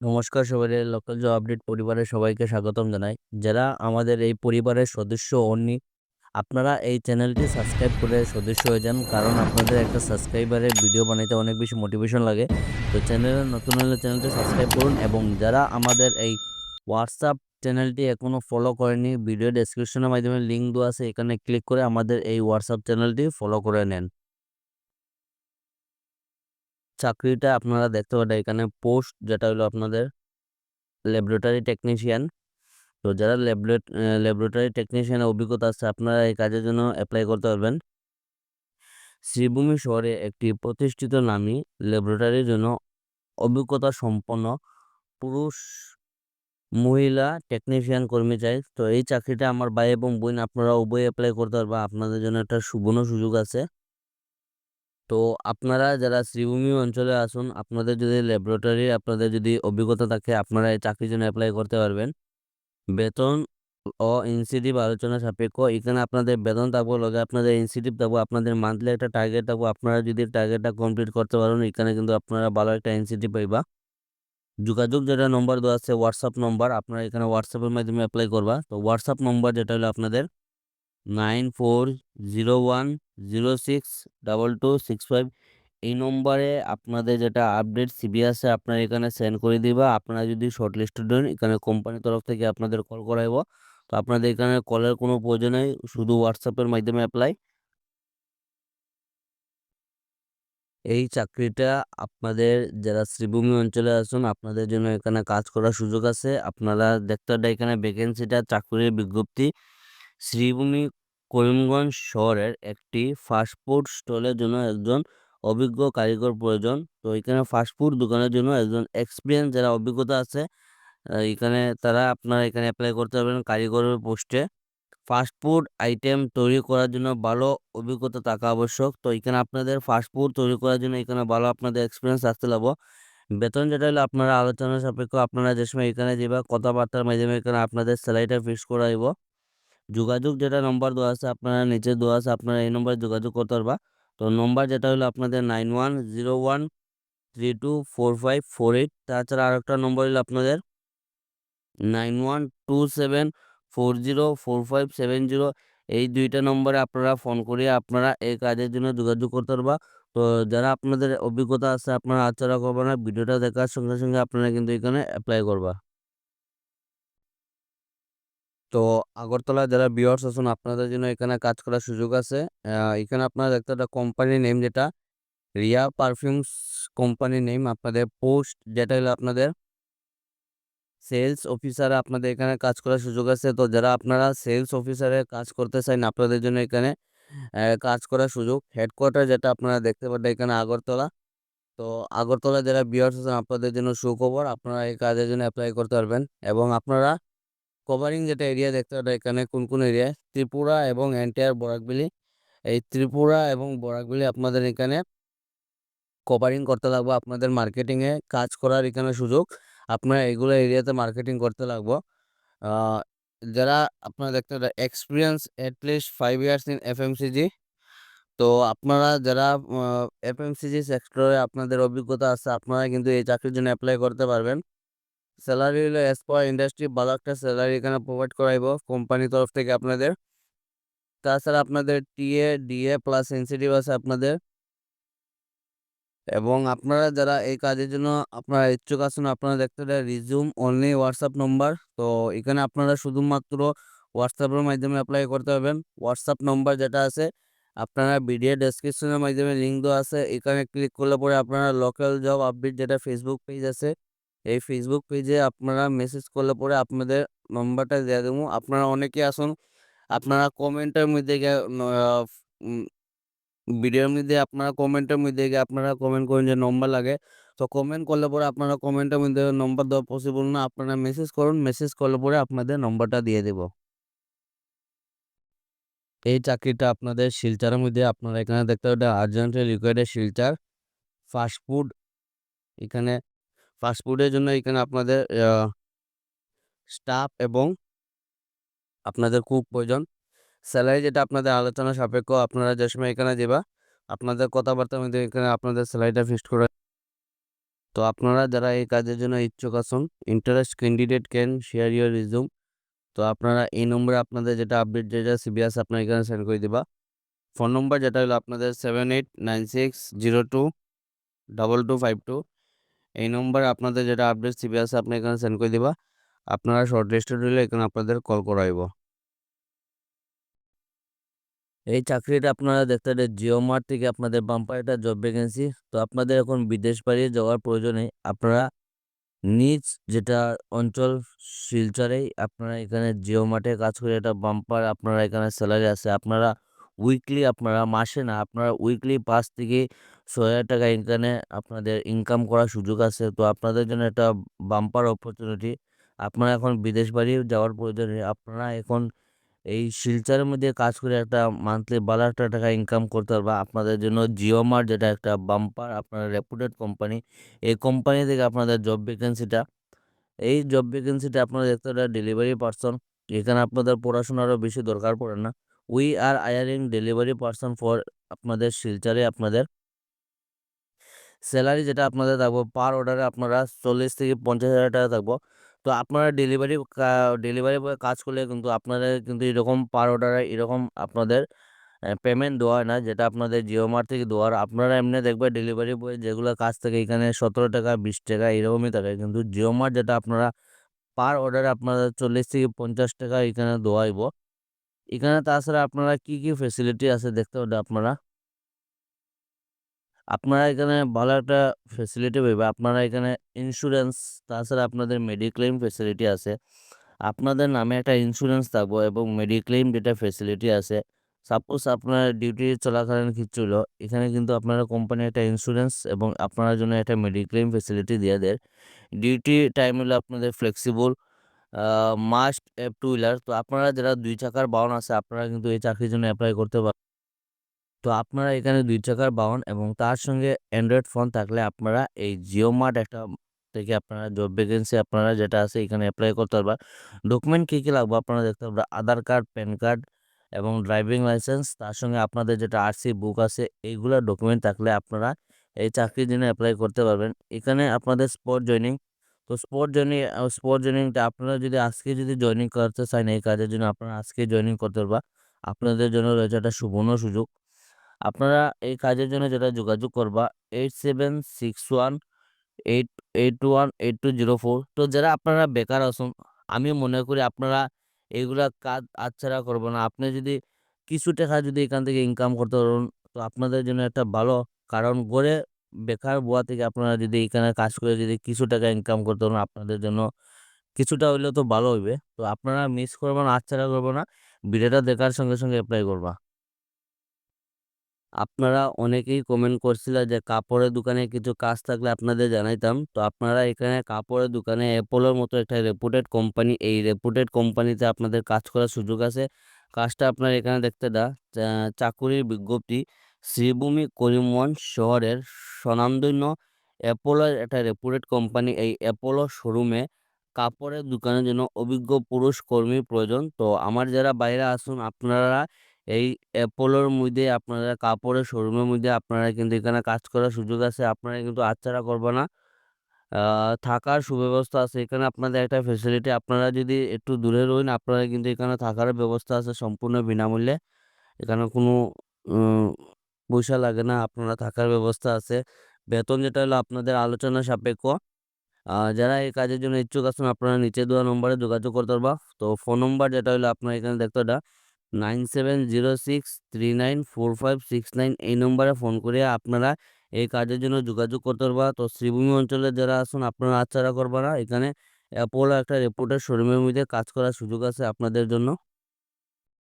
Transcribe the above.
নমস্কার সবাই local job update পরিবারের সবাইকে স্বাগতম জানাই। যারা আমাদের এই পরিবারের সদস্য হননি, আপনারা এই চ্যানেলটি সাবস্ক্রাইব করে সদস্য হয়ে যান, কারণ আপনাদের একটা সাবস্ক্রাইবারের ভিডিও বানাইতে অনেক বেশি মোটিভেশন লাগে। তো চ্যানেলে নতুন হলে চ্যানেলটি সাবস্ক্রাইব করুন এবং যারা আমাদের এই হোয়াটসঅ্যাপ চ্যানেলটি এখনও ফলো করেনি ভিডিও ডেসক্রিপশনের মাধ্যমে লিঙ্ক দেওয়া আছে, এখানে ক্লিক করে আমাদের এই হোয়াটসঅ্যাপ চ্যানেলটি ফলো করে নেন। চাকরিটা আপনারা দেখতে পারেন, এখানে পোস্ট যেটা হলো আপনাদের ল্যাবরেটরি টেকনিশিয়ান। তো যারা ল্যাবরেট ল্যাবরেটরি টেকনিশিয়ানের অভিজ্ঞতা আছে, আপনারা এই কাজের জন্য অ্যাপ্লাই করতে পারবেন। শ্রীভূমি শহরে একটি প্রতিষ্ঠিত নামী ল্যাবরেটরির জন্য অভিজ্ঞতা সম্পন্ন পুরুষ, মহিলা টেকনিশিয়ান কর্মী চাই। তো এই চাকরিটা আমার ভাই এবং বোন আপনারা উভয় অ্যাপ্লাই করতে পারবেন। আপনাদের জন্য একটা সুবর্ণ সুযোগ আছে। তো আপনারা যারা শ্রীভূমি অঞ্চলে আসুন আপনাদের যদি ল্যাবরেটরি আপনাদের যদি অভিজ্ঞতা থাকে, আপনারা এই চাকরির জন্য অ্যাপ্লাই করতে পারবেন। বেতন ও ইনসেন্টিভ আলোচনা সাপেক্ষ, এখানে আপনাদের বেতন থাকব, লগে আপনাদের ইনসেন্টিভ থাকব, আপনাদের মান্থলি একটা টার্গেট থাকব, আপনারা যদি টার্গেটটা কমপ্লিট করতে পারেন, এখানে কিন্তু আপনারা ভালো একটা ইনসেন্টিভ পাইবা। যোগাযোগ যেটা নম্বর দেওয়া আছে হোয়াটসঅ্যাপ নম্বর আপনারা এখানে হোয়াটসঅ্যাপের মাধ্যমে অ্যাপ্লাই করবা। তো হোয়াটসঅ্যাপ নম্বর যেটা হলো আপনাদের nine four zero one zero six double two six five. এই নম্বরে আপনাদের যেটা আপডেট সিবি আছে, আপনারা এখানে সেন্ড করে দিবা। আপনারা যদি শর্ট লিস্টেড হন এখানে কোম্পানির তরফ থেকে আপনাদের কল করাইব তো আপনাদের এখানে কলের কোনো প্রয়োজন নেই, শুধু হোয়াটসঅ্যাপের মাধ্যমে অ্যাপ্লাই এই চাকরিটা আপনাদের যারা শ্রীভূমি অঞ্চলে আছেন, আপনাদের জন্য এখানে কাজ করার সুযোগ আছে। আপনারা দেখতে এখানে ভ্যাকেন্সিটা চাকরির বিজ্ঞপ্তি। শ্রীভূমি করিমগঞ্জ শহরের একটি ফাস্টফুড স্টলের জন্য একজন অভিজ্ঞ কারিগর প্রয়োজন। তো এখানে ফাস্টফুড দোকানের জন্য একজন এক্সপিরিয়েন্স যারা অভিজ্ঞতা আছে এখানে তারা আপনারা এখানে অ্যাপ্লাই করতে পারবেন কারিগরের পোস্টে ফাস্টফুড আইটেম তৈরি করার জন্য ভালো অভিজ্ঞতা থাকা আবশ্যক। তো এখানে আপনাদের ফাস্টফুড তৈরি করার জন্য এখানে ভালো আপনাদের এক্সপিরিয়েন্স আসতে লাগবো বেতন যেটা হলো আপনারা আলোচনা সাপেক্ষ আপনারা যে সময় এখানে যাবা কথাবার্তার মাধ্যমে এখানে আপনাদের স্যালারিটা ফিক্স করাইব। যোগাযোগ যেটা নম্বর দেওয়া আছে, আপনারা নিচে দেওয়া আছে, আপনারা এই নম্বরে যোগাযোগ করতে পারবা। তো নম্বর যেটা হলো আপনাদের nine one zero one three two four five four eight তাছাড়া আরেকটা নম্বর হলো আপনাদের nine one two seven four zero four five seven zero এই দুইটা নম্বরে আপনারা ফোন করে আপনারা এই কাজের জন্য যোগাযোগ করতে পারবা। তো যারা আপনাদের অভিজ্ঞতা আছে, আপনারা আচ্ছারা করবা না, ভিডিওটা দেখার সঙ্গে সঙ্গে আপনারা কিন্তু এখানে অ্যাপ্লাই করবা। তো আগরতলা যারা ভিউয়ার্স আছেন, আপনাদের জন্য এখানে কাজ করার সুযোগ আছে। এখানে আপনারা দেখতে একটা কোম্পানি নেম যেটা, রিয়া পারফিউমস কোম্পানি নেম আপনাদের পোস্ট যেটা হলো আপনাদের সেলস অফিসারে আপনাদের এখানে কাজ করার সুযোগ আছে। তো যারা আপনারা সেলস অফিসারে কাজ করতে চান, আপনাদের জন্য এখানে কাজ করার সুযোগ। হেডকোয়ার্টার যেটা আপনারা দেখতে পারেন এখানে আগরতলা। তো আগরতলা যারা বিয়ার্স আছেন, আপনাদের জন্য সুখবর আপনারা এই কাজের জন্য অ্যাপ্লাই করতে পারবেন এবং আপনারা কভারিং যেটা এরিয়া দেখতে পারেন এখানে কোন কোন এরিয়া ত্রিপুরা এবং এন্টায়ার বরাকবিলি এই ত্রিপুরা এবং বরাকবিলি আপনাদের এখানে কভারিং করতে লাগবে। আপনাদের মার্কেটিংয়ে কাজ করার এখানে সুযোগ। আপনারা এগুলো এরিয়াতে মার্কেটিং করতে লাগবো। যারা আপনারা দেখতে experience at least five years in FMCG তো আপনারা যারা এফএমসিজি সেক্টরে আপনাদের অভিজ্ঞতা আছে, আপনারা কিন্তু এই চাকরির জন্য অ্যাপ্লাই করতে পারবেন। স্যালারি হলো এস পার ইন্ডাস্ট্রি ভালো একটা স্যালারি এখানে প্রোভাইড করাইব কোম্পানির তরফ থেকে আপনাদের। তাছাড়া আপনাদের টিএ ডিএ প্লাস ইনসেন্টিভ আছে আপনাদের। এবং আপনারা যারা এই কাজের জন্য আপনারা ইচ্ছুক আছেন, আপনারা দেখতে পারেন রিজিউম অনলি হোয়াটসঅ্যাপ নম্বর তো এখানে আপনারা শুধুমাত্র হোয়াটসঅ্যাপের মাধ্যমে অ্যাপ্লাই করতে পারবেন। হোয়াটসঅ্যাপ নম্বর যেটা আছে, আপনারা ভিডিও ডেসক্রিপশনের মাধ্যমে লিঙ্ক দেওয়া আছে। এখানে ক্লিক করলে পরে আপনারা লোকাল জব আপডেট যেটা ফেসবুক পেজ আছে এই ফেসবুক পেজে আপনারা মেসেজ করলে পরে আপনাদের নম্বরটা দিয়ে দেবো। আপনারা অনেকে আসুন, আপনারা কমেন্টের মধ্যে গিয়ে ভিডিওর মধ্যে আপনারা কমেন্টের মধ্যে গিয়ে আপনারা কমেন্ট করেন যে নম্বর লাগে। তো কমেন্ট করলে পরে আপনারা কমেন্টের মধ্যে নম্বর দেওয়া পসিবল না, আপনারা মেসেজ করুন মেসেজ করলে পরে আপনাদের নম্বরটা দিয়ে দেব। এই চাকরিটা আপনাদের শিলচারের মধ্যে আপনারা এখানে দেখতে পাবেন আর্জেন্টের রিকোয়ার্ডের শিলচার। ফাস্টফুড এখানে ফাস্টফুডের জন্য এখানে আপনাদের স্টাফ এবং আপনাদের কুক প্রয়োজন। স্যালারি যেটা আপনাদের আলোচনা সাপেক্ষ, আপনারা যে সময় এখানে যাবা আপনাদের কথাবার্তার মধ্যে এখানে আপনাদের স্যালারিটা ফিক্সড করে তো আপনারা যারা এই কাজের জন্য ইচ্ছুক আছেন interest candidate can share your resume তো আপনারা এই নম্বরে আপনাদের যেটা আপডেট যেটা সিবিএস আপনার এখানে সেন্ড করে দিবা। ফোন নম্বর যেটা হলো আপনাদের seven eight nine six zero two double two five two এই নম্বরে আপনাদের যেটা আপডেট সিবিএস আপনি এখানে সেন্ড করে দিবা। আপনারা শর্ট লিস্টেড হলে এখানে আপনাদের কল করাইব এই চাকরিটা আপনারা দেখতে পারেন জিও মার্ট থেকে আপনাদের বাম্পার একটা জব ভ্যাকেন্সি তো আপনাদের এখন বিদেশ বাড়ি যাওয়ার প্রয়োজনে আপনারা নিজ যেটা অঞ্চল, শিলচরেই আপনারা এখানে জিও মার্টে কাজ করে, একটা বাম্পার আপনারা এখানে স্যালারি আছে। আপনারা উইকলি আপনারা মাসে না, আপনারা উইকলি পাঁচ থেকে ছয় হাজার টাকা এখানে আপনাদের ইনকাম করার সুযোগ আছে। তো আপনাদের জন্য একটা বাম্পার অপরচুনিটি আপনারা এখন বিদেশ বাড়ি যাওয়ার প্রয়োজনে আপনারা এখন এই শিলচরের মধ্যে কাজ করে একটা মান্থলি বারো একটা টাকা ইনকাম করতে পারবা আপনাদের জন্য জিও মার্ট যেটা একটা বাম্পার আপনার রেপুটেড কোম্পানি এই কোম্পানি থেকে আপনাদের জব ভ্যাকেন্সিটা এই জব ভ্যাকেন্সিটা আপনারা দেখতে পারেন ডেলিভারি পার্সন এখানে আপনাদের পড়াশোনারও বেশি দরকার পড়ে না। We are hiring delivery person for আপনাদের শিলচারে আপনাদের স্যালারি যেটা আপনাদের থাকব পার অর্ডারে আপনারা চল্লিশ থেকে পঞ্চাশ হাজার টাকা থাকব। তো আপনারা ডেলিভারি ডেলিভারি বয় কাজ করলে কিন্তু আপনাদের কিন্তু এরকম পার অর্ডারে এরকম আপনাদের পেমেন্ট দেওয়া হয় না, যেটা আপনাদের জিও মার্ট থেকে দেওয়ার আপনারা এমনি দেখবেন ডেলিভারি বয় যেগুলো কাজ থাকে এখানে সতেরো টাকা, বিশ টাকা এরকমই থাকে। কিন্তু জিও মার্ট যেটা আপনারা পার অর্ডারে আপনাদের চল্লিশ থেকে পঞ্চাশ টাকা এখানে দেওয়াইব। এখানে তাছাড়া আপনারা কি কি ফেসিলিটি আছে দেখতে পাবেন আপনারা? আপনারা এখানে ভালো একটা ফেসিলিটি পাইবে। আপনারা এখানে ইন্স্যুরেন্স তাছাড়া আপনাদের মেডিক্লেম ফেসিলিটি আছে। আপনাদের নামে একটা ইন্স্যুরেন্স থাকব এবং মেডিক্লেম যেটা ফেসিলিটি আছে। সাপোজ আপনার ডিউটি চলাকালীন কিছু হলো, এখানে কিন্তু আপনারা কোম্পানি একটা ইন্স্যুরেন্স এবং আপনার জন্য একটা মেডিক্লেম ফেসিলিটি দিয়ে দেয়। ডিউটি টাইম হলো আপনাদের flexible must have two wheeler তো আপনারা যারা দুই চাকার বাহন আছে, আপনারা কিন্তু এই চাকরির জন্য অ্যাপ্লাই করতে পারেন তো আপনারা এখানে দুই চাকার বাহন এবং তার সঙ্গে অ্যান্ড্রয়েড ফোন থাকলে আপনারা এই জিও মার্ট একটা থেকে আপনারা জব ভ্যাকেন্সি আপনারা যেটা আছে এখানে অ্যাপ্লাই করতে পারবেন ডকুমেন্ট কী কী লাগবে আপনারা দেখতে পারবেন আধার কার্ড প্যান কার্ড এবং ড্রাইভিং লাইসেন্স তার সঙ্গে আপনাদের যেটা আরসি বুক আছে, এইগুলো ডকুমেন্ট থাকলে আপনারা এই চাকরির জন্য অ্যাপ্লাই করতে পারবেন। এখানে আপনাদের স্পট জয়নিং তো স্পট জয়নিং স্পট জয়নিংটা আপনারা যদি আজকে যদি জয়নিং করতে চান এই কাজের জন্য আপনারা আজকে জয়নিং করতে পারবা। আপনাদের জন্য রয়েছে একটা সুবর্ণ সুযোগ। আপনারা এই কাজের জন্য যেটা যোগাযোগ করবা eight seven six one eight eight one eight two zero four তো যারা আপনারা বেকার আছেন, আমি মনে করি আপনারা এইগুলা কাজ আচ্ছাড়া করব না। আপনি যদি কিছু টাকা যদি এখান থেকে ইনকাম করতে পারেন, তো আপনাদের জন্য একটা ভালো কারণ গড়ে বেকার বোয়া থেকে আপনারা যদি এখানে কাজ করে যদি কিছু টাকা ইনকাম করতে পারেন আপনাদের জন্য কিছুটা হইলেও তো ভালো হইবে। তো আপনারা মিস করবেন না আচ্ছাড়া করব না, ভিডিওটা দেখার সঙ্গে সঙ্গে অ্যাপ্লাই করবা। আপনারা অনেকেই কমেন্ট করছিলেন যে কাপড়ের দোকানে কিছু কাজ থাকলে আপনাদের জানাইতাম। তো আপনারা এখানে কাপড়ের দোকানে অ্যাপোলোর মতো একটা রেপুটেড কোম্পানি এই রেপুটেড কোম্পানিতে আপনাদের কাজ করার সুযোগ আছে। কাজটা আপনার এখানে দেখতে দা চাকুরির বিজ্ঞপ্তি। শ্রীভূমি করিমগঞ্জ শহরের স্বনামধন্য অ্যাপোলোর একটা রেপুটেড কোম্পানি। এই অ্যাপোলো শোরুমে কাপড়ের দোকানের জন্য অভিজ্ঞ পুরুষ কর্মী প্রয়োজন। তো আমার যারা বাইরে আসুন, আপনারা এই অ্যাপোলোর মধ্যে, আপনারা কাপড়ের শোরুমের মধ্যে, আপনারা কিন্তু এখানে কাজ করার সুযোগ আছে। আপনারা কিন্তু আচ্ছাড়া করবে না। থাকার সুব্যবস্থা আছে। এখানে আপনাদের একটা ফেসিলিটি আপনারা যদি একটু দূরে রইন, আপনারা কিন্তু এখানে থাকার ব্যবস্থা আছে সম্পূর্ণ বিনামূল্যে। এখানে কোনো পয়সা লাগে না, আপনারা থাকার ব্যবস্থা আছে। বেতন যেটা হলো আপনাদের আলোচনা সাপেক্ষ। যারা এই কাজের জন্য ইচ্ছুক আছেন, আপনারা নিচে দেওয়া নম্বরে যোগাযোগ করতে পারবা। তো ফোন নম্বর যেটা হলো আপনার এখানে দেখতে ওটা nine seven zero six three nine four five six nine এই নম্বরে ফোন করে আপনারা এই কাজের জন্য যোগাযোগ করতে পারবা। তো শ্রীভূমি অঞ্চলে যারা আসুন আপনারা আচ্ছাড়া করবা না। এখানে অ্যাপোলো একটা রেপুটেড শোরুমের মধ্যে কাজ করার সুযোগ আছে আপনাদের জন্য।